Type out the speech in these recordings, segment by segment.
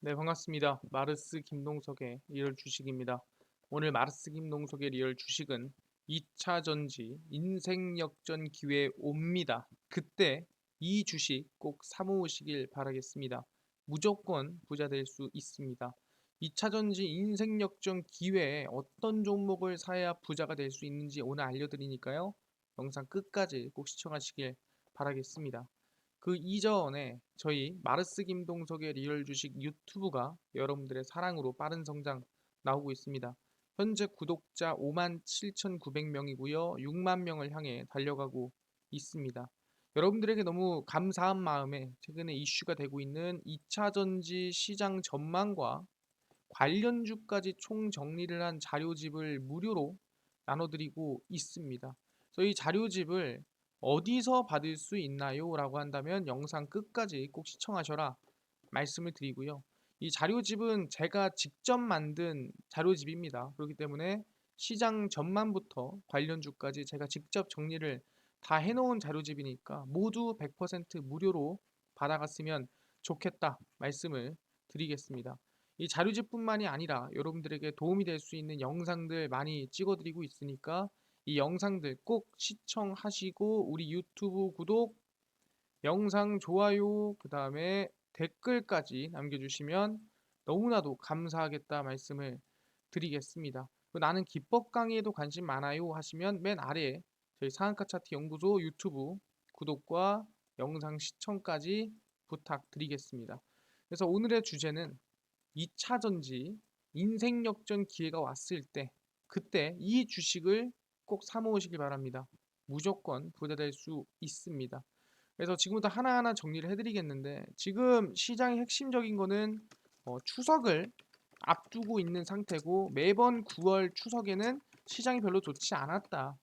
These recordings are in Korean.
네, 반갑습니다. 마르스 김동석의 리얼 주식입니다. 오늘 마르스 김동석의 리얼 주식은 2차 전지 인생 역전 기회 옵니다. 그때 이 주식 꼭 사모으시길 바라겠습니다. 무조건 부자 될 수 있습니다. 2차 전지 인생 역전 기회에 어떤 종목을 사야 부자가 될 수 있는지 오늘 알려드리니까요. 영상 끝까지 꼭 시청하시길 바라겠습니다. 그 이전에 저희 마르스 김동석의 리얼 주식 유튜브가 여러분들의 사랑으로 빠른 성장 나오고 있습니다. 현재 구독자 5만 7,900명이고요. 6만 명을 향해 달려가고 있습니다. 여러분들에게 너무 감사한 마음에 최근에 이슈가 되고 있는 2차 전지 시장 전망과 관련주까지 총 정리를 한 자료집을 무료로 나눠드리고 있습니다. 저희 자료집을 어디서 받을 수 있나요? 라고 한다면 영상 끝까지 꼭 시청하셔라 말씀을 드리고요. 이 자료집은 제가 직접 만든 자료집입니다. 그렇기 때문에 시장 전만부터 관련 주까지 제가 직접 정리를 다 해놓은 자료집이니까 모두 100% 무료로 받아갔으면 좋겠다 말씀을 드리겠습니다. 이 자료집뿐만이 아니라 여러분들에게 도움이 될 수 있는 영상들 많이 찍어드리고 있으니까 이 영상들 꼭 시청하시고 우리 유튜브 구독, 영상 좋아요, 그 다음에 댓글까지 남겨주시면 너무나도 감사하겠다 말씀을 드리겠습니다. 나는 기법 강의에도 관심 많아요 하시면 맨 아래에 저희 상한가 차트 연구소 유튜브 구독과 영상 시청까지 부탁드리겠습니다. 그래서 오늘의 주제는 2차 전지 인생 역전 기회가 왔을 때 그때 이 주식을 꼭 사모으시길 바랍니다. 무조건 부자 될수 있습니다. 그래서 지금부터 하나하나 정리를 해드리겠는데 지금 시장의 핵심적인 거는 어, 추석을 앞두고 있는 상태고 매번 9월 추석에는 시장이 별로 좋지 않았다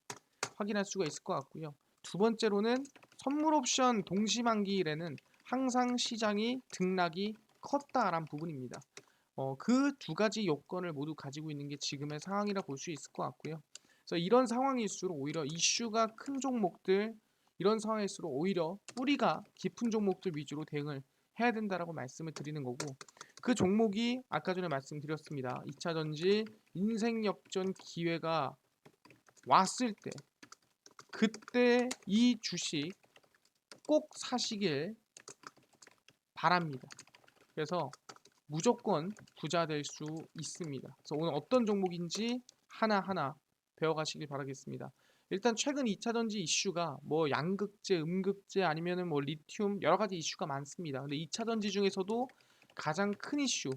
확인할 수가 있을 것 같고요. 두 번째로는 선물 옵션 동시만기일에는 항상 시장이 등락이 컸다라는 부분입니다. 어, 그 두 가지 요건을 모두 가지고 있는 게 지금의 상황이라 볼 수 있을 것 같고요. 그래서 이런 상황일수록 오히려 이슈가 큰 종목들 이런 상황일수록 오히려 뿌리가 깊은 종목들 위주로 대응을 해야 된다라고 말씀을 드리는 거고 그 종목이 아까 전에 말씀드렸습니다. 2차 전지 인생 역전 기회가 왔을 때 그때 이 주식 꼭 사시길 바랍니다. 그래서 무조건 부자 될 수 있습니다. 그래서 오늘 어떤 종목인지 하나하나 배워가시길 바라겠습니다. 일단 최근 2차 전지 이슈가 뭐 양극재, 음극재 아니면은 뭐 리튬 여러 가지 이슈가 많습니다. 근데 2차 전지 중에서도 가장 큰 이슈,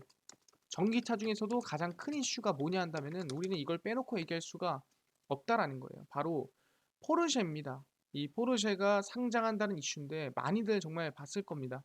전기차 중에서도 가장 큰 이슈가 뭐냐 한다면은 우리는 이걸 빼놓고 얘기할 수가 없다라는 거예요. 바로 포르쉐입니다. 이 포르쉐가 상장한다는 이슈인데 많이들 정말 봤을 겁니다.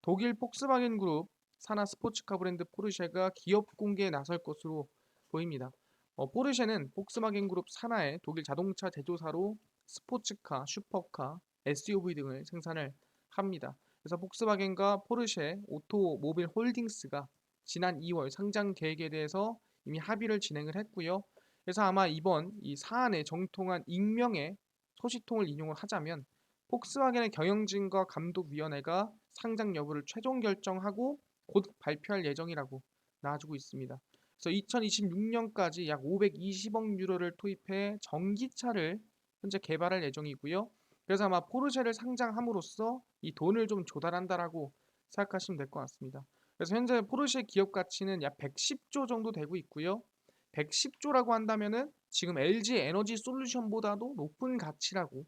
독일 폭스바겐 그룹 산하 스포츠카 브랜드 포르쉐가 기업 공개에 나설 것으로 보입니다. 어, 포르쉐는 폭스바겐 그룹 산하의 독일 자동차 제조사로 스포츠카, 슈퍼카, SUV 등을 생산을 합니다. 그래서 폭스바겐과 포르쉐 오토모빌 홀딩스가 지난 2월 상장 계획에 대해서 이미 합의를 진행을 했고요. 그래서 아마 이번 이 사안의 정통한 익명의 소식통을 인용을 하자면 폭스바겐의 경영진과 감독위원회가 상장 여부를 최종 결정하고 곧 발표할 예정이라고 나와주고 있습니다. 그래서 2026년까지 약 520억 유로를 투입해 전기차를 현재 개발할 예정이고요. 그래서 아마 포르쉐를 상장함으로써 이 돈을 좀 조달한다라고 생각하시면 될 것 같습니다. 그래서 현재 포르쉐 기업 가치는 약 110조 정도 되고 있고요. 110조라고 한다면은 지금 LG 에너지 솔루션보다도 높은 가치라고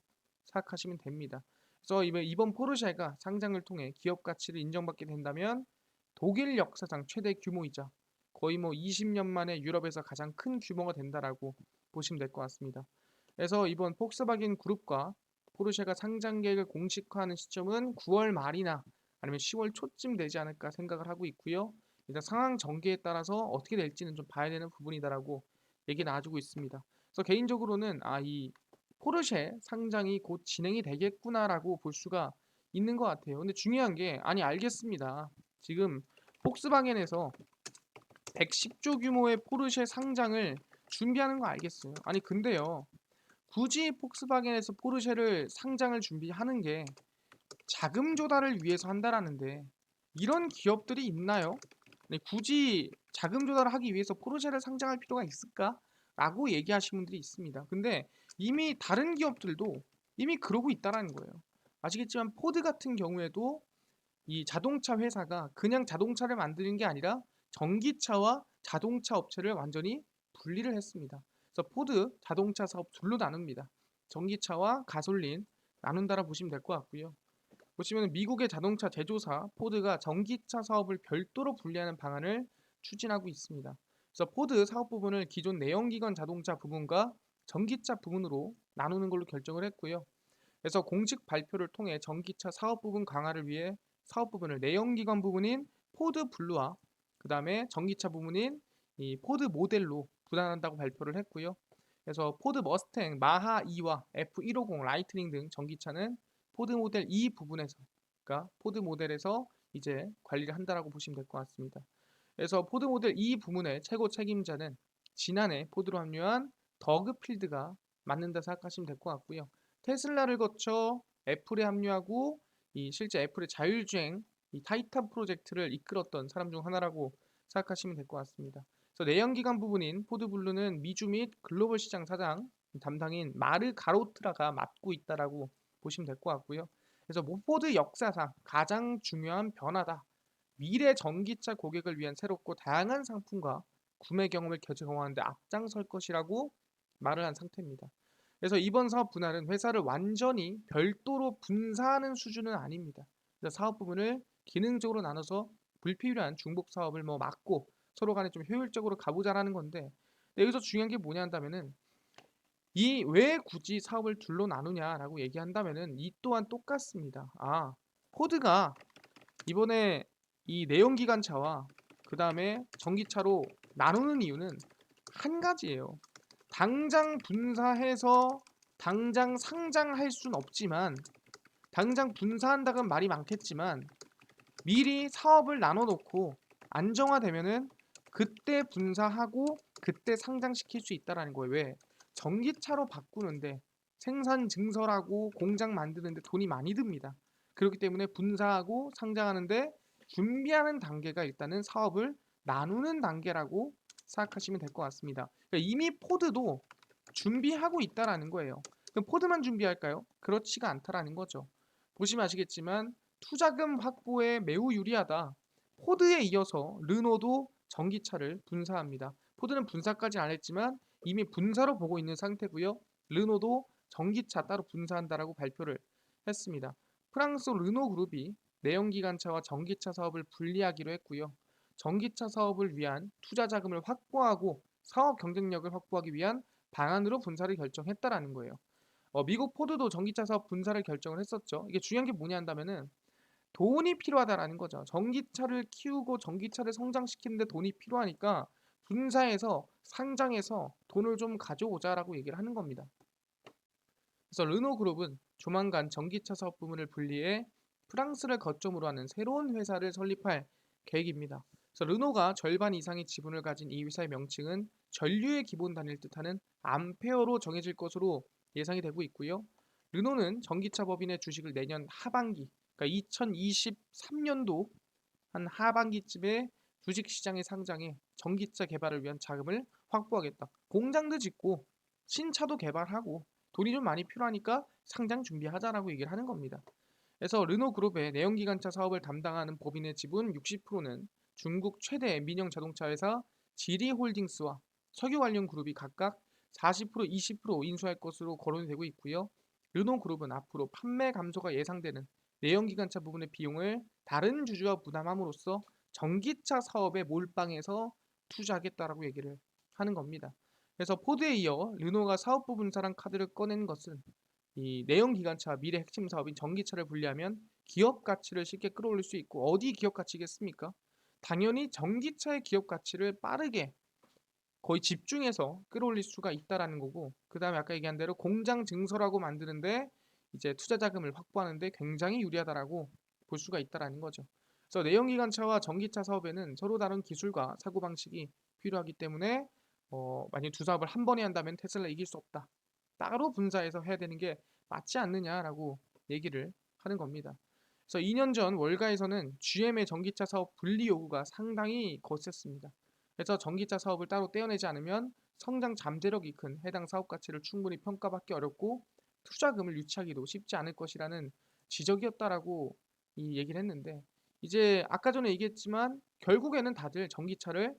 생각하시면 됩니다. 그래서 이번, 포르쉐가 상장을 통해 기업 가치를 인정받게 된다면 독일 역사상 최대 규모이자 거의 뭐 20년 만에 유럽에서 가장 큰 규모가 된다라고 보시면 될 것 같습니다. 그래서 이번 폭스바겐 그룹과 포르쉐가 상장 계획을 공식화하는 시점은 9월 말이나 아니면 10월 초쯤 되지 않을까 생각을 하고 있고요. 일단 상황 전개에 따라서 어떻게 될지는 좀 봐야 되는 부분이다라고 얘기 나와주고 있습니다. 그래서 개인적으로는 아 이 포르쉐 상장이 곧 진행이 되겠구나라고 볼 수가 있는 것 같아요. 근데 중요한 게 아니 알겠습니다. 지금 폭스바겐에서 110조 규모의 포르쉐 상장을 준비하는 거 알겠어요. 아니 근데요. 굳이 폭스바겐에서 포르쉐를 상장을 준비하는 게 자금 조달을 위해서 한다라는데 이런 기업들이 있나요? 굳이 자금 조달을 하기 위해서 포르쉐를 상장할 필요가 있을까? 라고 얘기하시는 분들이 있습니다. 근데 이미 다른 기업들도 이미 그러고 있다라는 거예요. 아시겠지만 포드 같은 경우에도 이 자동차 회사가 그냥 자동차를 만드는 게 아니라 전기차와 자동차 업체를 완전히 분리를 했습니다. 그래서 포드 자동차 사업 둘로 나눕니다. 전기차와 가솔린 나눈다라 보시면 될 것 같고요. 보시면 미국의 자동차 제조사 포드가 전기차 사업을 별도로 분리하는 방안을 추진하고 있습니다. 그래서 포드 사업 부분을 기존 내연기관 자동차 부분과 전기차 부분으로 나누는 걸로 결정을 했고요. 그래서 공식 발표를 통해 전기차 사업 부분 강화를 위해 사업 부분을 내연기관 부분인 포드 블루와 그 다음에 전기차 부분인 이 포드 모델로 분할한다고 발표를 했고요. 그래서 포드 머스탱, 마하 2와 F150 라이트닝 등 전기차는 포드 모델 2 부분에서 그러니까 포드 모델에서 이제 관리를 한다라고 보시면 될 것 같습니다. 그래서 포드 모델 2 부문의 최고 책임자는 지난해 포드로 합류한 더그 필드가 맞는다 생각하시면 될 것 같고요. 테슬라를 거쳐 애플에 합류하고 이 실제 애플의 자율주행 이 타이탄 프로젝트를 이끌었던 사람 중 하나라고 생각하시면 될 것 같습니다. 그래서 내연기관 부분인 포드블루는 미주 및 글로벌 시장 사장 담당인 마르 가로트라가 맡고 있다라고 보시면 될 것 같고요. 그래서 모포드 역사상 가장 중요한 변화다. 미래 전기차 고객을 위한 새롭고 다양한 상품과 구매 경험을 제공하는데 앞장설 것이라고 말을 한 상태입니다. 그래서 이번 사업 분할은 회사를 완전히 별도로 분사하는 수준은 아닙니다. 그래서 사업 부분을 기능적으로 나눠서 불필요한 중복 사업을 뭐 막고 서로 간에 좀 효율적으로 가보자라는 건데 여기서 중요한 게 뭐냐 한다면은 이 왜 굳이 사업을 둘로 나누냐라고 얘기한다면은 이 또한 똑같습니다. 아 포드가 이번에 이 내연기관차와 그 다음에 전기차로 나누는 이유는 한 가지예요. 당장 분사해서 당장 상장할 순 없지만 당장 분사한다는 말이 많겠지만 미리 사업을 나눠놓고 안정화되면은 그때 분사하고 그때 상장시킬 수 있다라는 거예요. 왜? 전기차로 바꾸는데 생산 증설하고 공장 만드는데 돈이 많이 듭니다. 그렇기 때문에 분사하고 상장하는데 준비하는 단계가 일단은 사업을 나누는 단계라고 생각하시면 될 것 같습니다. 그러니까 이미 포드도 준비하고 있다라는 거예요. 그럼 포드만 준비할까요? 그렇지가 않다라는 거죠. 보시면 아시겠지만 투자금 확보에 매우 유리하다. 포드에 이어서 르노도 전기차를 분사합니다. 포드는 분사까지 안 했지만 이미 분사로 보고 있는 상태고요. 르노도 전기차 따로 분사한다라고 발표를 했습니다. 프랑스 르노 그룹이 내연기관차와 전기차 사업을 분리하기로 했고요. 전기차 사업을 위한 투자 자금을 확보하고 사업 경쟁력을 확보하기 위한 방안으로 분사를 결정했다라는 거예요. 어, 미국 포드도 전기차 사업 분사를 결정을 했었죠. 이게 중요한 게 뭐냐 한다면은 돈이 필요하다라는 거죠. 전기차를 키우고 전기차를 성장시키는데 돈이 필요하니까 분사해서 상장해서 돈을 좀 가져오자라고 얘기를 하는 겁니다. 그래서 르노 그룹은 조만간 전기차 사업 부문을 분리해 프랑스를 거점으로 하는 새로운 회사를 설립할 계획입니다. 그래서 르노가 절반 이상의 지분을 가진 이 회사의 명칭은 전류의 기본 단위를 뜻하는 암페어로 정해질 것으로 예상이 되고 있고요. 르노는 전기차 법인의 주식을 내년 하반기, 그러니까 2023년도 한 하반기쯤에 주식 시장에 상장해 전기차 개발을 위한 자금을 확보하겠다. 공장도 짓고 신차도 개발하고 돈이 좀 많이 필요하니까 상장 준비하자라고 얘기를 하는 겁니다. 그래서 르노 그룹의 내연기관차 사업을 담당하는 법인의 지분 60%는 중국 최대 민영 자동차 회사 지리홀딩스와 석유 관련 그룹이 각각 40% 20% 인수할 것으로 거론이 되고 있고요. 르노 그룹은 앞으로 판매 감소가 예상되는 내연기관차 부분의 비용을 다른 주주와 부담함으로써 전기차 사업에 몰빵해서 투자하겠다라고 얘기를 하는 겁니다. 그래서 포드에 이어 르노가 사업 부분 사랑 카드를 꺼낸 것은 이 내연기관차 미래 핵심 사업인 전기차를 분리하면 기업 가치를 쉽게 끌어올릴 수 있고 어디 기업 가치겠습니까? 당연히 전기차의 기업 가치를 빠르게 거의 집중해서 끌어올릴 수가 있다라는 거고 그 다음에 아까 얘기한 대로 공장 증설하고 만드는데 이제 투자 자금을 확보하는데 굉장히 유리하다라고 볼 수가 있다라는 거죠. 그래서 내연기관차와 전기차 사업에는 서로 다른 기술과 사고 방식이 필요하기 때문에 어, 만약 두 사업을 한 번에 한다면 테슬라 이길 수 없다. 따로 분사해서 해야 되는 게 맞지 않느냐라고 얘기를 하는 겁니다. 그래서 2년 전 월가에서는 GM의 전기차 사업 분리 요구가 상당히 거셌습니다. 그래서 전기차 사업을 따로 떼어내지 않으면 성장 잠재력이 큰 해당 사업 가치를 충분히 평가받기 어렵고 투자금을 유치하기도 쉽지 않을 것이라는 지적이었다라고 이 얘기를 했는데 이제 아까 전에 얘기했지만 결국에는 다들 전기차를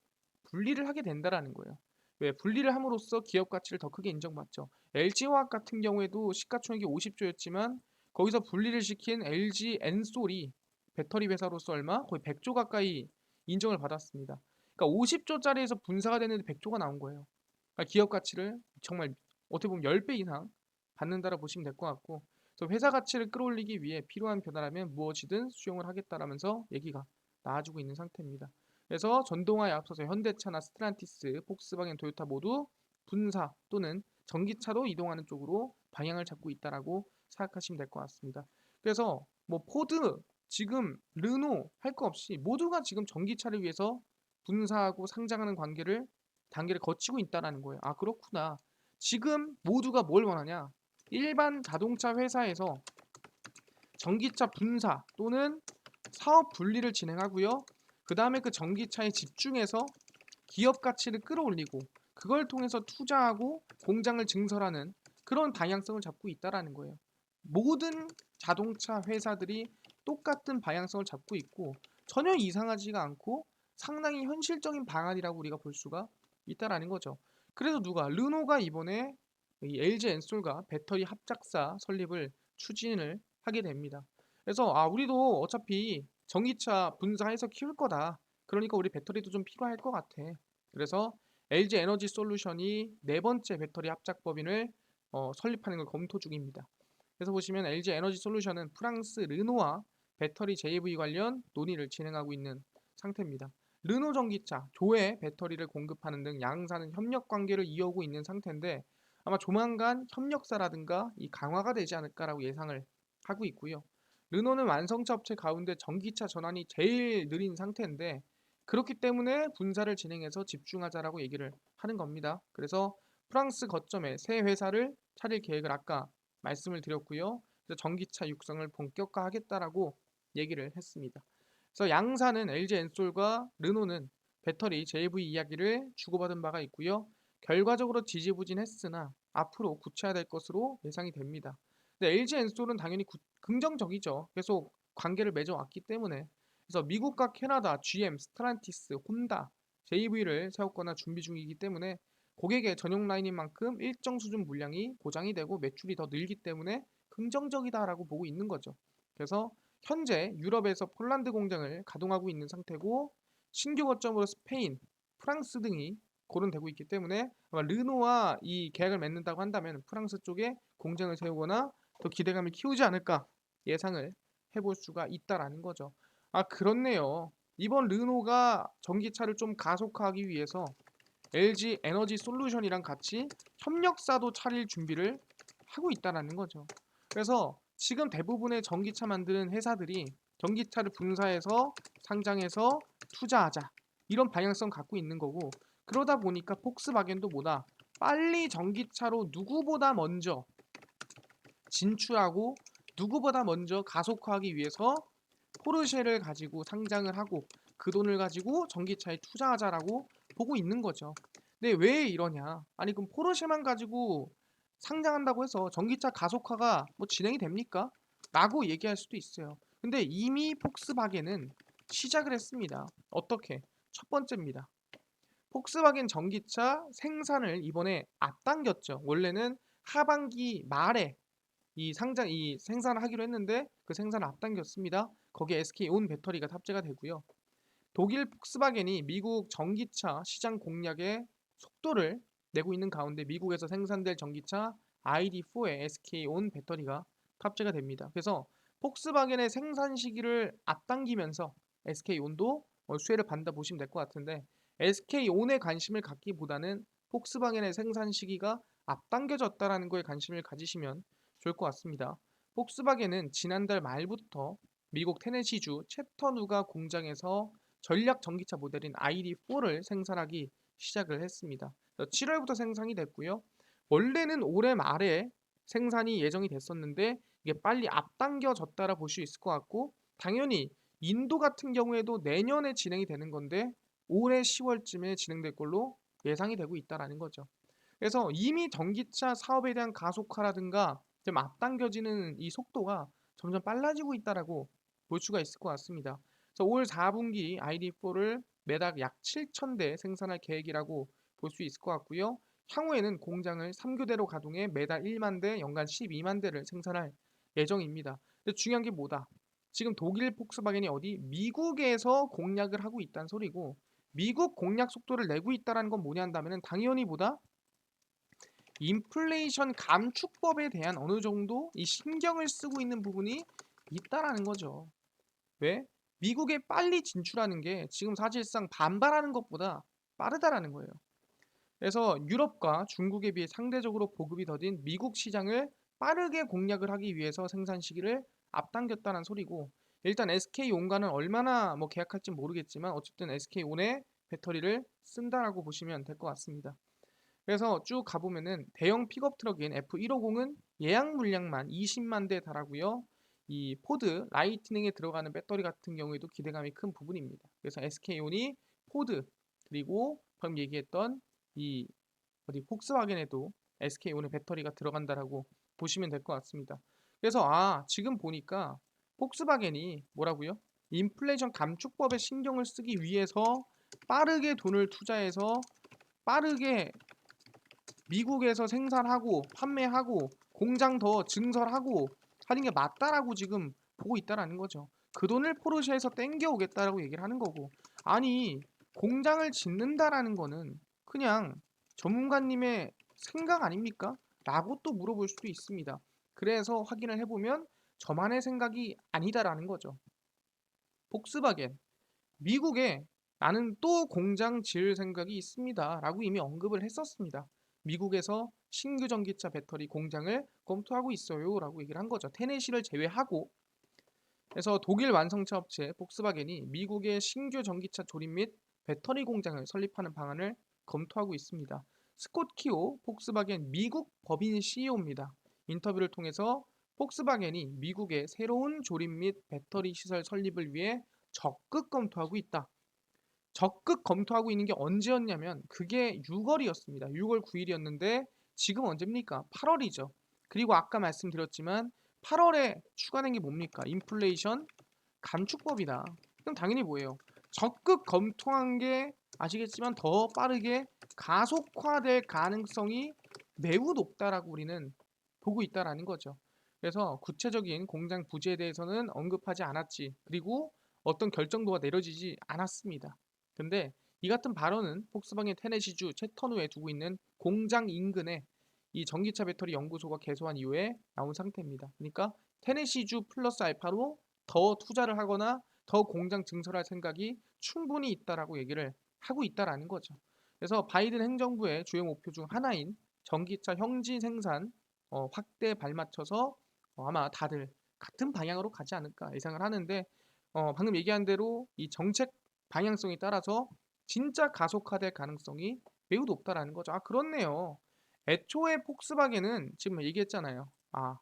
분리를 하게 된다라는 거예요. 왜 분리를 함으로써 기업 가치를 더 크게 인정받죠. LG화학 같은 경우에도 시가총액이 50조였지만 거기서 분리를 시킨 LG 엔솔이 배터리 회사로서 얼마 거의 100조 가까이 인정을 받았습니다. 그러니까 50조짜리에서 분사가 되는데 100조가 나온 거예요. 그러니까 기업 가치를 정말 어떻게 보면 10배 이상 받는다라 보시면 될 것 같고 그래서 회사 가치를 끌어올리기 위해 필요한 변화라면 무엇이든 수용을 하겠다라면서 얘기가 나아지고 있는 상태입니다. 그래서 전동화에 앞서서 현대차나 스트란티스, 폭스바겐, 토요타 모두 분사 또는 전기차로 이동하는 쪽으로 방향을 잡고 있다라고 생각하시면 될 것 같습니다. 그래서 뭐 포드, 지금 르노 할 거 없이 모두가 지금 전기차를 위해서 분사하고 상장하는 관계를 단계를 거치고 있다라는 거예요. 아 그렇구나. 지금 모두가 뭘 원하냐? 일반 자동차 회사에서 전기차 분사 또는 사업 분리를 진행하고요. 그 다음에 그 전기차에 집중해서 기업 가치를 끌어올리고 그걸 통해서 투자하고 공장을 증설하는 그런 방향성을 잡고 있다라는 거예요. 모든 자동차 회사들이 똑같은 방향성을 잡고 있고 전혀 이상하지가 않고 상당히 현실적인 방안이라고 우리가 볼 수가 있다라는 거죠. 그래서 누가 르노가 이번에 이 LG 엔솔과 배터리 합작사 설립을 추진을 하게 됩니다. 그래서 아 우리도 어차피 전기차 분사해서 키울 거다. 그러니까 우리 배터리도 좀 필요할 것 같아. 그래서 LG 에너지 솔루션이 네 번째 배터리 합작 법인을 어, 설립하는 걸 검토 중입니다. 그래서 보시면 LG 에너지 솔루션은 프랑스 르노와 배터리 JV 관련 논의를 진행하고 있는 상태입니다. 르노 전기차, 조에 배터리를 공급하는 등 양사는 협력 관계를 이어오고 있는 상태인데 아마 조만간 협력사라든가 이 강화가 되지 않을까라고 예상을 하고 있고요. 르노는 완성차 업체 가운데 전기차 전환이 제일 느린 상태인데 그렇기 때문에 분사를 진행해서 집중하자라고 얘기를 하는 겁니다. 그래서 프랑스 거점에 새 회사를 차릴 계획을 아까 말씀을 드렸고요. 그래서 전기차 육성을 본격화하겠다라고 얘기를 했습니다. 그래서 양사는 LG 엔솔과 르노는 배터리 JV 이야기를 주고받은 바가 있고요. 결과적으로 지지부진했으나 앞으로 구체화될 것으로 예상이 됩니다. 근데 LG 엔솔은 당연히 구, 긍정적이죠. 계속 관계를 맺어왔기 때문에 그래서 미국과 캐나다, GM, 스트란티스, 혼다, JV를 세웠거나 준비 중이기 때문에 고객의 전용 라인인 만큼 일정 수준 물량이 보장이 되고 매출이 더 늘기 때문에 긍정적이다라고 보고 있는 거죠. 그래서 현재 유럽에서 폴란드 공장을 가동하고 있는 상태고 신규 거점으로 스페인, 프랑스 등이 거론되고 있기 때문에 아마 르노와 이 계약을 맺는다고 한다면 프랑스 쪽에 공장을 세우거나 더 기대감을 키우지 않을까 예상을 해볼 수가 있다라는 거죠. 아 그렇네요. 이번 르노가 전기차를 좀 가속화하기 위해서 LG 에너지 솔루션이랑 같이 협력사도 차릴 준비를 하고 있다라는 거죠. 그래서 지금 대부분의 전기차 만드는 회사들이 전기차를 분사해서 상장해서 투자하자 이런 방향성 갖고 있는 거고 그러다 보니까 폭스바겐도 뭐다 빨리 전기차로 누구보다 먼저 진출하고 누구보다 먼저 가속화하기 위해서 포르쉐를 가지고 상장을 하고 그 돈을 가지고 전기차에 투자하자라고 보고 있는 거죠. 근데 왜 이러냐? 아니 그럼 포르쉐만 가지고 상장한다고 해서 전기차 가속화가 뭐 진행이 됩니까? 라고 얘기할 수도 있어요. 근데 이미 폭스바겐은 시작을 했습니다. 어떻게? 첫 번째입니다. 폭스바겐 전기차 생산을 이번에 앞당겼죠. 원래는 하반기 말에 이 상장 이 생산을 하기로 했는데 그 생산을 앞당겼습니다. 거기에 SK 온 배터리가 탑재가 되고요. 독일 폭스바겐이 미국 전기차 시장 공략에 속도를 내고 있는 가운데 미국에서 생산될 전기차 ID4에 SK 온 배터리가 탑재가 됩니다. 그래서 폭스바겐의 생산 시기를 앞당기면서 SK 온도 어, 수혜를 받다 보시면 될 것 같은데 SK 온에 관심을 갖기보다는 폭스바겐의 생산 시기가 앞당겨졌다라는 거에 관심을 가지시면 좋을 것 같습니다. 폭스바겐은 지난달 말부터 미국 테네시주 채터누가 공장에서 전략 전기차 모델인 ID4를 생산하기 시작을 했습니다. 7월부터 생산이 됐고요. 원래는 올해 말에 생산이 예정이 됐었는데 이게 빨리 앞당겨졌다라 볼 수 있을 것 같고 당연히 인도 같은 경우에도 내년에 진행이 되는 건데 올해 10월쯤에 진행될 걸로 예상이 되고 있다라는 거죠. 그래서 이미 전기차 사업에 대한 가속화라든가 좀 앞당겨지는 이 속도가 점점 빨라지고 있다라고 볼 수가 있을 것 같습니다. 그래서 올 4분기 ID4를 매달 약 7,000대 생산할 계획이라고 볼 수 있을 것 같고요. 향후에는 공장을 3교대로 가동해 매달 1만 대, 연간 12만 대를 생산할 예정입니다. 근데 중요한 게 뭐다? 지금 독일 폭스바겐이 어디 미국에서 공략을 하고 있다는 소리고 미국 공략 속도를 내고 있다는 건 뭐냐 한다면 당연히 보다 인플레이션 감축법에 대한 어느 정도 이 신경을 쓰고 있는 부분이 있다라는 거죠. 왜? 미국에 빨리 진출하는 게 지금 사실상 반발하는 것보다 빠르다라는 거예요. 그래서 유럽과 중국에 비해 상대적으로 보급이 더딘 미국 시장을 빠르게 공략을 하기 위해서 생산 시기를 앞당겼다는 소리고 일단 SK온과는 얼마나 뭐 계약할지 모르겠지만 어쨌든 SK온의 배터리를 쓴다라고 보시면 될 것 같습니다. 그래서 쭉 가보면은 대형 픽업 트럭인 F150은 예약 물량만 20만 대 달하고요. 이 포드 라이트닝에 들어가는 배터리 같은 경우에도 기대감이 큰 부분입니다. 그래서 SK온이 포드 그리고 방금 얘기했던 이 어디 폭스바겐에도 SK온의 배터리가 들어간다라고 보시면 될 것 같습니다. 그래서 아 지금 보니까 폭스바겐이 뭐라고요? 인플레이션 감축법에 신경을 쓰기 위해서 빠르게 돈을 투자해서 빠르게 미국에서 생산하고 판매하고 공장 더 증설하고 하는 게 맞다라고 지금 보고 있다라는 거죠. 그 돈을 포르쉐에서 땡겨 오겠다라고 얘기를 하는 거고 아니 공장을 짓는다라는 거는 그냥 전문가님의 생각 아닙니까? 라고 또 물어볼 수도 있습니다. 그래서 확인을 해보면 저만의 생각이 아니다라는 거죠. 복스바겐 미국에 나는 또 공장 지을 생각이 있습니다. 라고 이미 언급을 했었습니다. 미국에서 신규 전기차 배터리 공장을 검토하고 있어요. 라고 얘기를 한 거죠. 테네시를 제외하고 그래서 독일 완성차 업체 복스바겐이 미국의 신규 전기차 조립 및 배터리 공장을 설립하는 방안을 검토하고 있습니다. 스콧 키오 폭스바겐 미국 법인 CEO입니다. 인터뷰를 통해서 폭스바겐이 미국의 새로운 조립 및 배터리 시설 설립을 위해 적극 검토하고 있다. 적극 검토하고 있는 게 언제였냐면 그게 6월이었습니다. 6월 9일이었는데 지금 언제입니까? 8월이죠. 그리고 아까 말씀드렸지만 8월에 추가된 게 뭡니까? 인플레이션 감축법이다. 그럼 당연히 뭐예요? 적극 검토한 게 아시겠지만 더 빠르게 가속화될 가능성이 매우 높다라고 우리는 보고 있다라는 거죠. 그래서 구체적인 공장 부지에 대해서는 언급하지 않았지. 그리고 어떤 결정도가 내려지지 않았습니다. 근데 이 같은 발언은 폭스바겐 테네시주 채터누에 두고 있는 공장 인근에 이 전기차 배터리 연구소가 개소한 이후에 나온 상태입니다. 그러니까 테네시주 플러스 알파로 더 투자를 하거나 더 공장 증설할 생각이 충분히 있다라고 얘기를 하고 있다라는 거죠. 그래서 바이든 행정부의 주요 목표 중 하나인 전기차 형지 생산 어, 확대 발맞춰서 어, 아마 다들 같은 방향으로 가지 않을까 예상을 하는데 어, 방금 얘기한 대로 이 정책 방향성에 따라서 진짜 가속화될 가능성이 매우 높다라는 거죠. 아 그렇네요. 애초에 폭스바겐은 지금 얘기했잖아요. 아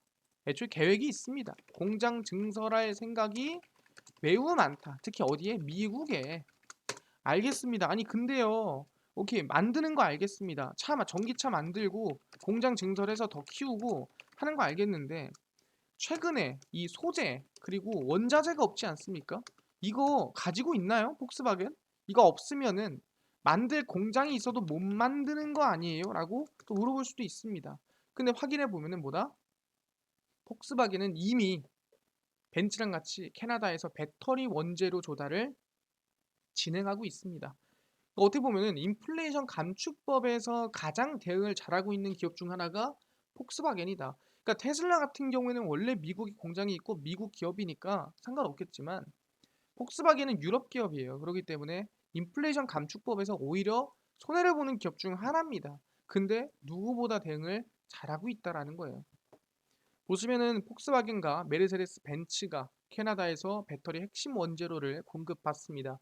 애초에 계획이 있습니다. 공장 증설할 생각이 매우 많다. 특히 어디에? 미국에. 알겠습니다. 아니 근데요. 오케이 만드는 거 알겠습니다. 차 전기차 만들고 공장 증설해서 더 키우고 하는 거 알겠는데 최근에 이 소재 그리고 원자재가 없지 않습니까? 이거 가지고 있나요? 폭스바겐? 이거 없으면은 만들 공장이 있어도 못 만드는 거 아니에요? 라고 또 물어볼 수도 있습니다. 근데 확인해 보면은 뭐다? 폭스바겐은 이미 벤츠랑 같이 캐나다에서 배터리 원재료 조달을 진행하고 있습니다. 어떻게 보면은 인플레이션 감축법에서 가장 대응을 잘하고 있는 기업 중 하나가 폭스바겐이다. 그러니까 테슬라 같은 경우에는 원래 미국에 공장이 있고 미국 기업이니까 상관없겠지만 폭스바겐은 유럽 기업이에요. 그렇기 때문에 인플레이션 감축법에서 오히려 손해를 보는 기업 중 하나입니다. 근데 누구보다 대응을 잘하고 있다라는 거예요. 보시면은 폭스바겐과 메르세데스 벤츠가 캐나다에서 배터리 핵심 원재료를 공급받습니다.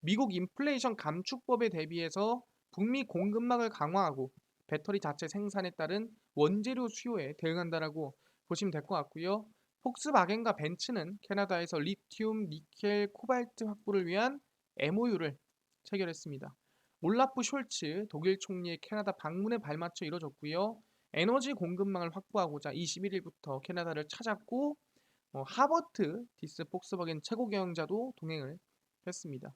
미국 인플레이션 감축법에 대비해서 북미 공급망을 강화하고 배터리 자체 생산에 따른 원재료 수요에 대응한다라고 보시면 될 것 같고요. 폭스바겐과 벤츠는 캐나다에서 리튬, 니켈, 코발트 확보를 위한 MOU를 체결했습니다. 올라프 숄츠 독일 총리의 캐나다 방문에 발맞춰 이뤄졌고요. 에너지 공급망을 확보하고자 21일부터 캐나다를 찾았고 어, 하버트 디스 폭스바겐 최고 경영자도 동행을 했습니다.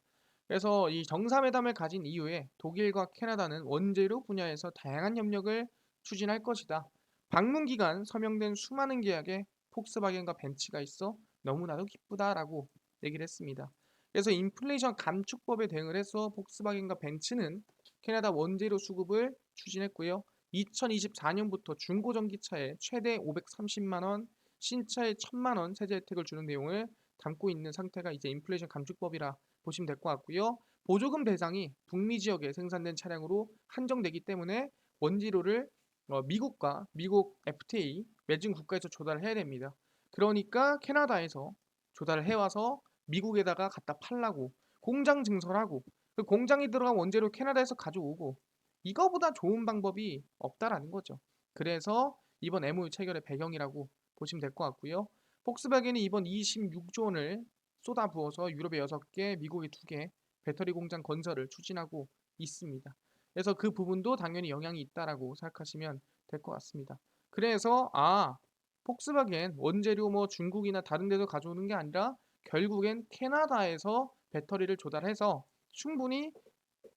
그래서 이 정상회담을 가진 이후에 독일과 캐나다는 원재료 분야에서 다양한 협력을 추진할 것이다. 방문 기간 서명된 수많은 계약에 폭스바겐과 벤츠가 있어 너무나도 기쁘다라고 얘기를 했습니다. 그래서 인플레이션 감축법에 대응을 해서 폭스바겐과 벤츠는 캐나다 원재료 수급을 추진했고요. 2024년부터 중고 전기차에 최대 530만 원, 신차에 1000만 원 세제 혜택을 주는 내용을 담고 있는 상태가 이제 인플레이션 감축법이라 보시면 될 것 같고요. 보조금 대상이 북미 지역에 생산된 차량으로 한정되기 때문에 원재료를 어, 미국과 미국 FTA 맺은 국가에서 조달을 해야 됩니다. 그러니까 캐나다에서 조달을 해와서 미국에다가 갖다 팔라고 공장 증설하고 그 공장이 들어간 원재료 캐나다에서 가져오고 이거보다 좋은 방법이 없다라는 거죠. 그래서 이번 MOU 체결의 배경이라고 보시면 될 것 같고요. 폭스바겐이 이번 26조 원을 쏟아부어서 유럽에 6개, 미국에 2개 배터리 공장 건설을 추진하고 있습니다. 그래서 그 부분도 당연히 영향이 있다라고 생각하시면 될 것 같습니다. 그래서 아 폭스바겐 원재료 뭐 중국이나 다른 데서 가져오는 게 아니라 결국엔 캐나다에서 배터리를 조달해서 충분히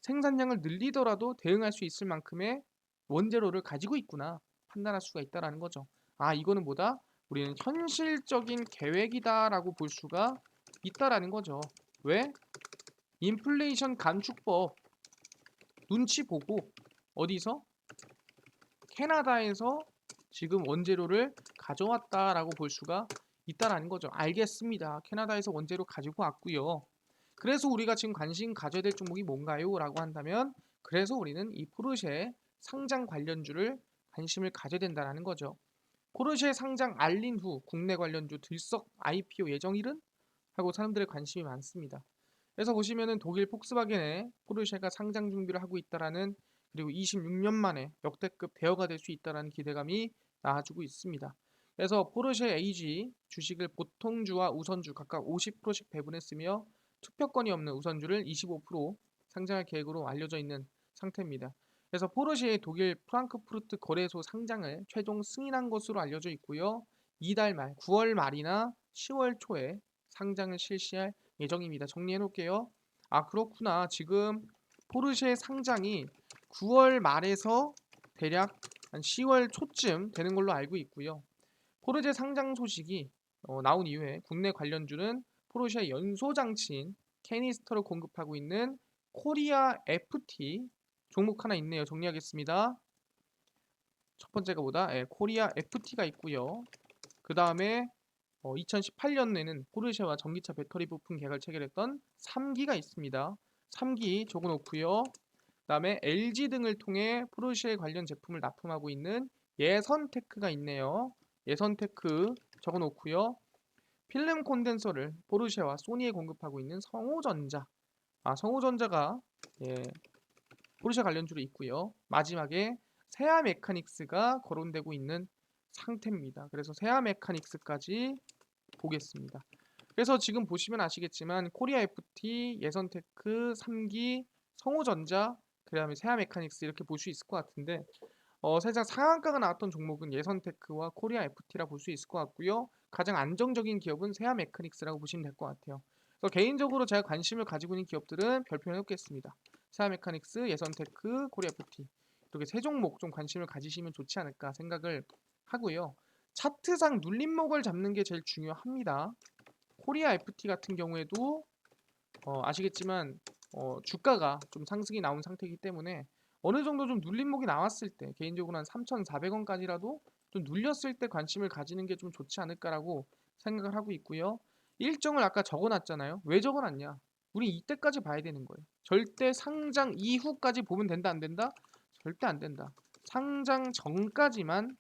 생산량을 늘리더라도 대응할 수 있을 만큼의 원재료를 가지고 있구나 판단할 수가 있다라는 거죠. 아 이거는 뭐다? 우리는 현실적인 계획이다라고 볼 수가 있다라는 거죠. 왜? 인플레이션 감축법 눈치 보고 어디서? 캐나다에서 지금 원재료를 가져왔다라고 볼 수가 있다라는 거죠. 알겠습니다. 캐나다에서 원재료 가지고 왔고요. 그래서 우리가 지금 관심 가져야 될 종목이 뭔가요? 라고 한다면 그래서 우리는 이 포르쉐 상장 관련주를 관심을 가져야 된다는 거죠. 포르쉐 상장 알린 후 국내 관련주 들썩 IPO 예정일은? 하고 사람들의 관심이 많습니다. 그래서 보시면은 독일 폭스바겐에 포르쉐가 상장 준비를 하고 있다라는 그리고 26년 만에 역대급 대여가 될 수 있다라는 기대감이 나와주고 있습니다. 그래서 포르쉐 AG 주식을 보통주와 우선주 각각 50%씩 배분했으며 투표권이 없는 우선주를 25% 상장할 계획으로 알려져 있는 상태입니다. 그래서 포르쉐의 독일 프랑크푸르트 거래소 상장을 최종 승인한 것으로 알려져 있고요. 이달 말 9월 말이나 10월 초에 상장을 실시할 예정입니다. 정리해 놓을게요. 아 그렇구나. 지금 포르쉐 상장이 9월 말에서 대략 한 10월 초쯤 되는 걸로 알고 있고요. 포르쉐 상장 소식이 어, 나온 이후에 국내 관련주는 포르쉐 연소 장치인 캐니스터를 공급하고 있는 코리아 FT 종목 하나 있네요. 정리하겠습니다. 첫 번째가 뭐다? 예, 코리아 FT가 있고요. 그 다음에 어, 2018년에는 포르쉐와 전기차 배터리 부품 계약을 체결했던 3기가 있습니다. 3기 적어놓고요. 그 다음에 LG 등을 통해 포르쉐 관련 제품을 납품하고 있는 예선테크가 있네요. 예선테크 적어놓고요. 필름 콘덴서를 포르쉐와 소니에 공급하고 있는 성호전자. 아, 성호전자가 예, 포르쉐 관련주로 있고요. 마지막에 세아 메카닉스가 거론되고 있는 상태입니다. 그래서 세아 메카닉스까지 보겠습니다. 그래서 지금 보시면 아시겠지만 코리아 FT, 예선테크, 3기, 성호전자, 그 다음에 세아 메카닉스 이렇게 볼 수 있을 것 같은데 어, 살짝 상한가가 나왔던 종목은 예선테크와 코리아 FT라 볼 수 있을 것 같고요. 가장 안정적인 기업은 세아 메카닉스라고 보시면 될 것 같아요. 그래서 개인적으로 제가 관심을 가지고 있는 기업들은 별표해 놓겠습니다. 세아 메카닉스, 예선테크, 코리아 FT 이렇게 세 종목 좀 관심을 가지시면 좋지 않을까 생각을 하고요. 차트상 눌림목을 잡는 게 제일 중요합니다. 코리아 FT 같은 경우에도 어, 아시겠지만 어, 주가가 좀 상승이 나온 상태이기 때문에 어느 정도 좀 눌림목이 나왔을 때 개인적으로 한 3,400원까지라도 좀 눌렸을 때 관심을 가지는 게 좀 좋지 않을까라고 생각을 하고 있고요. 일정을 아까 적어놨잖아요. 왜 적어놨냐? 우리 이때까지 봐야 되는 거예요. 절대 상장 이후까지 보면 된다 안 된다? 절대 안 된다. 상장 전까지만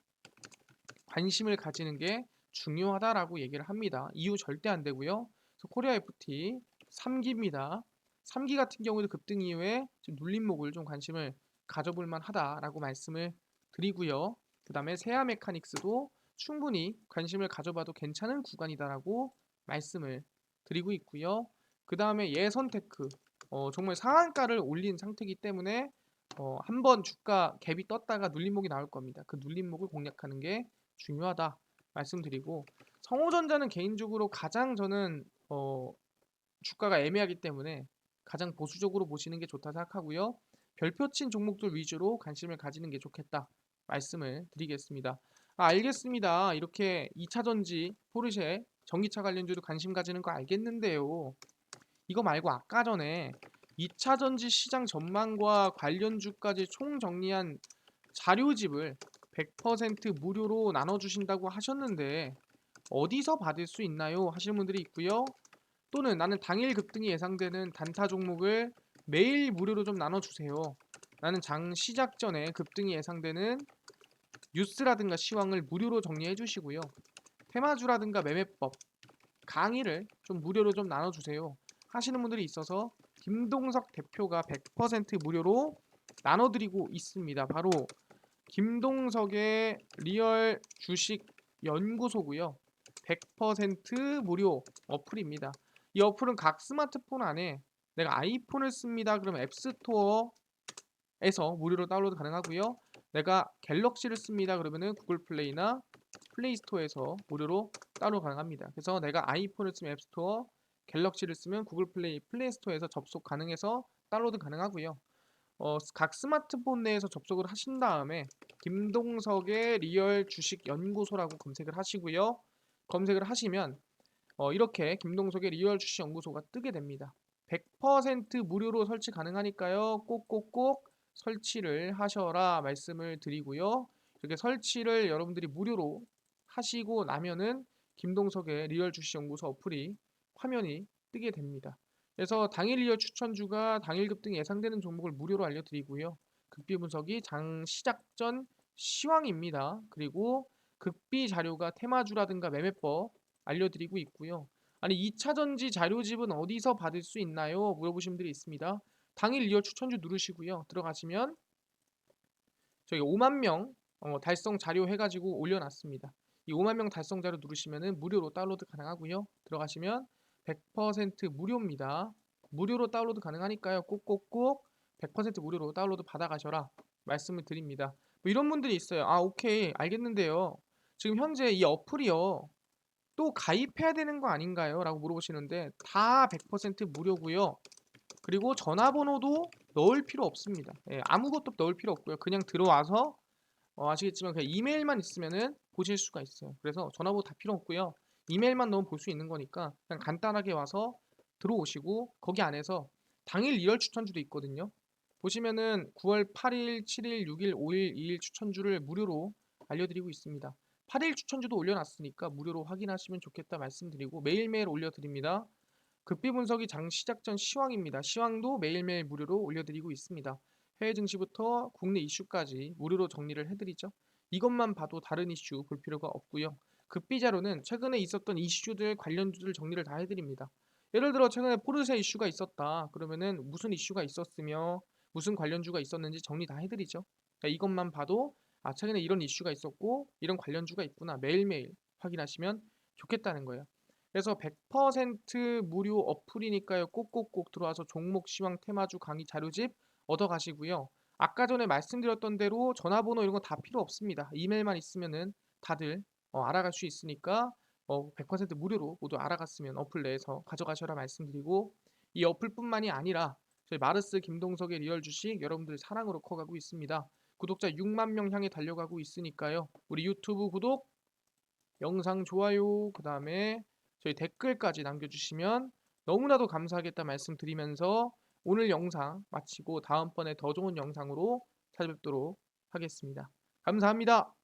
관심을 가지는 게 중요하다라고 얘기를 합니다. 이후 절대 안 되고요. 코리아 FT 3기입니다. 3기 같은 경우도 급등 이후에 눌림목을 좀 관심을 가져볼 만하다라고 말씀을 드리고요. 그 다음에 세아 메카닉스도 충분히 관심을 가져봐도 괜찮은 구간이다라고 말씀을 드리고 있고요. 그 다음에 예선테크 어, 정말 상한가를 올린 상태이기 때문에 어, 한번 주가 갭이 떴다가 눌림목이 나올 겁니다. 그 눌림목을 공략하는 게 중요하다 말씀드리고 성호전자는 개인적으로 가장 저는 어, 주가가 애매하기 때문에 가장 보수적으로 보시는 게 좋다 생각하고요. 별표친 종목들 위주로 관심을 가지는 게 좋겠다 말씀을 드리겠습니다. 아, 알겠습니다. 이렇게 2차 전지 포르쉐 전기차 관련주도 관심 가지는 거 알겠는데요. 이거 말고 아까 전에 2차 전지 시장 전망과 관련주까지 총 정리한 자료집을 100% 무료로 나눠주신다고 하셨는데 어디서 받을 수 있나요? 하시는 분들이 있고요. 또는 나는 당일 급등이 예상되는 단타 종목을 매일 무료로 좀 나눠주세요. 나는 장 시작 전에 급등이 예상되는 뉴스라든가 시황을 무료로 무정리해 주시고요. 테마주라든가 매매법 강의를 좀 무료로 좀 나눠주세요. 하시는 분들이 있어서 김동석 대표가 100% 무료로 나눠드리고 있습니다. 바로 김동석의 리얼 주식 연구소고요. 100% 무료 어플입니다. 이 어플은 각 스마트폰 안에 내가 아이폰을 씁니다. 그러면 앱스토어에서 무료로 다운로드 가능하고요. 내가 갤럭시를 씁니다. 그러면은 구글 플레이나 플레이스토어에서 무료로 다운로드 가능합니다. 그래서 내가 아이폰을 쓰면 앱스토어, 갤럭시를 쓰면 구글 플레이, 플레이스토어에서 접속 가능해서 다운로드 가능하고요. 어, 각 스마트폰 내에서 접속을 하신 다음에 김동석의 리얼 주식 연구소라고 검색을 하시고요. 검색을 하시면 어, 이렇게 김동석의 리얼 주식 연구소가 뜨게 됩니다. 100% 무료로 설치 가능하니까요. 꼭꼭꼭 설치를 하셔라 말씀을 드리고요. 이렇게 설치를 여러분들이 무료로 하시고 나면은 김동석의 리얼 주식 연구소 어플이 화면이 뜨게 됩니다. 그래서 당일 리얼 추천주가 당일 급 등 예상되는 종목을 무료로 알려드리고요. 극비 분석이 장 시작 전 시황입니다. 그리고 극비 자료가 테마주라든가 매매법 알려드리고 있고요. 아니 2차 전지 자료집은 어디서 받을 수 있나요? 물어보신 분들이 있습니다. 당일 리얼 추천주 누르시고요. 들어가시면 저희 5만 명 어, 달성 자료 해가지고 올려놨습니다. 이 5만 명 달성 자료 누르시면 무료로 다운로드 가능하고요. 들어가시면 100% 무료입니다. 무료로 다운로드 가능하니까요. 꼭꼭꼭 100% 무료로 다운로드 받아가셔라 말씀을 드립니다. 뭐 이런 분들이 있어요. 아 오케이 알겠는데요. 지금 현재 이 어플이요. 또 가입해야 되는 거 아닌가요? 라고 물어보시는데 다 100% 무료고요. 그리고 전화번호도 넣을 필요 없습니다. 예, 아무것도 넣을 필요 없고요. 그냥 들어와서 어, 아시겠지만 그냥 이메일만 있으면은 보실 수가 있어요. 그래서 전화번호 다 필요 없고요. 이메일만 넣으면 볼 수 있는 거니까 그냥 간단하게 와서 들어오시고 거기 안에서 당일 리얼 추천주도 있거든요. 보시면은 9월 8일, 7일, 6일, 5일, 2일 추천주를 무료로 알려드리고 있습니다. 8일 추천주도 올려놨으니까 무료로 확인하시면 좋겠다 말씀드리고 매일매일 올려드립니다. 급비 분석이 장 시작 전 시황입니다. 시황도 매일매일 무료로 올려드리고 있습니다. 해외 증시부터 국내 이슈까지 무료로 정리를 해드리죠. 이것만 봐도 다른 이슈 볼 필요가 없고요. 급비 자료는 최근에 있었던 이슈들 관련주들 정리를 다 해드립니다. 예를 들어 최근에 포르쉐 이슈가 있었다. 그러면은 무슨 이슈가 있었으며 무슨 관련주가 있었는지 정리 다 해드리죠. 그러니까 이것만 봐도 아 최근에 이런 이슈가 있었고 이런 관련주가 있구나 매일매일 확인하시면 좋겠다는 거예요. 그래서 100% 무료 어플이니까요. 꼭꼭꼭 들어와서 종목 시황 테마주 강의 자료집 얻어 가시고요. 아까 전에 말씀드렸던 대로 전화번호 이런 거 다 필요 없습니다. 이메일만 있으면은 다들 어, 알아갈 수 있으니까 어, 100% 무료로 모두 알아갔으면 어플 내에서 가져가셔라 말씀드리고 이 어플뿐만이 아니라 저희 마르스 김동석의 리얼 주식 여러분들 사랑으로 커가고 있습니다. 구독자 6만 명 향해 달려가고 있으니까요. 우리 유튜브 구독, 영상 좋아요, 그 다음에 저희 댓글까지 남겨주시면 너무나도 감사하겠다 말씀드리면서 오늘 영상 마치고 다음번에 더 좋은 영상으로 찾아뵙도록 하겠습니다. 감사합니다.